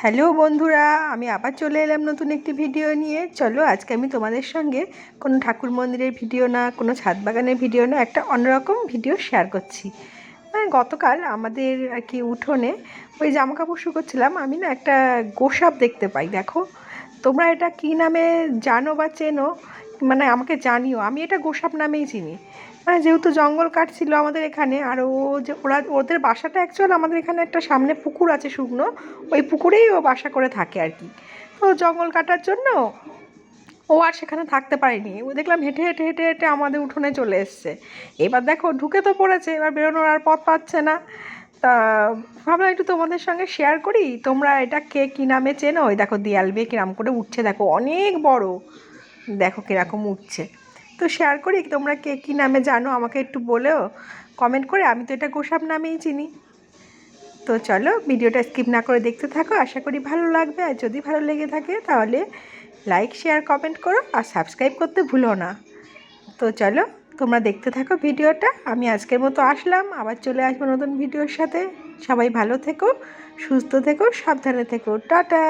Hello বন্ধুরা, আমি আবার চলে এলাম নতুন একটি ভিডিও নিয়ে। চলো আজকে আমি তোমাদের সঙ্গে কোনো ঠাকুর মন্দিরের ভিডিও না, কোনো ছাদ বাগানের ভিডিও না, একটা অন্যরকম ভিডিও শেয়ার করছি। মানে গতকাল আমাদের আর কি উঠোনে ওই জামা কাপড় শুকোচ্ছিলাম, আমি না একটা গোসাপ দেখতে পাই, দেখো। তোমরা এটা কী নামে জানো বা চেনো? মানে আমাকে জানিও। আমি এটা গোসাপ নামেই চিনি। মানে যেহেতু জঙ্গল কাটছিল আমাদের এখানে, আর ও যে ওরা, ওদের বাসাটা অ্যাকচুয়াল আমাদের এখানে একটা সামনে পুকুর আছে শুকনো। ওই পুকুরেই ও বাসা করে থাকে আর কি। তো জঙ্গল কাটার জন্য ও আর সেখানে থাকতে পারেনি। ও দেখলাম হেঁটে হেঁটে হেঁটে হেঁটে আমাদের উঠোনে চলে এসছে। এবার দেখো, ঢুকে তো পড়েছে। এবার বেরোনোর আর পথ পাচ্ছে না। তা ভাবলাম একটু তোমাদের সঙ্গে শেয়ার করি। তোমরা এটা কে কী নামে চেনো? ওই দেখো দেয়াল বেয়ে কিরম করে উঠছে, দেখো অনেক বড়। দেখো কীরকম উঠছে। তো শেয়ার করি, তোমরা কে কী নামে জানো আমাকে একটু বলেও। কমেন্ট করে, আমি তো এটা গোসাপ নামেই চিনি। তো চলো, ভিডিওটা স্কিপ না করে দেখতে থাকো। আশা করি ভালো লাগবে। আর যদি ভালো লেগে থাকে, তাহলে লাইক শেয়ার কমেন্ট করো। আর সাবস্ক্রাইব করতে ভুলো না। তো চলো তোমরা দেখতে থাকো ভিডিওটা। আমি আজকের মতো আসলাম। আবার চলে আসব নতুন ভিডিওর সাথে। সবাই ভালো থেকো, সুস্থ থেকো, সাবধানে থেকো। টাটা!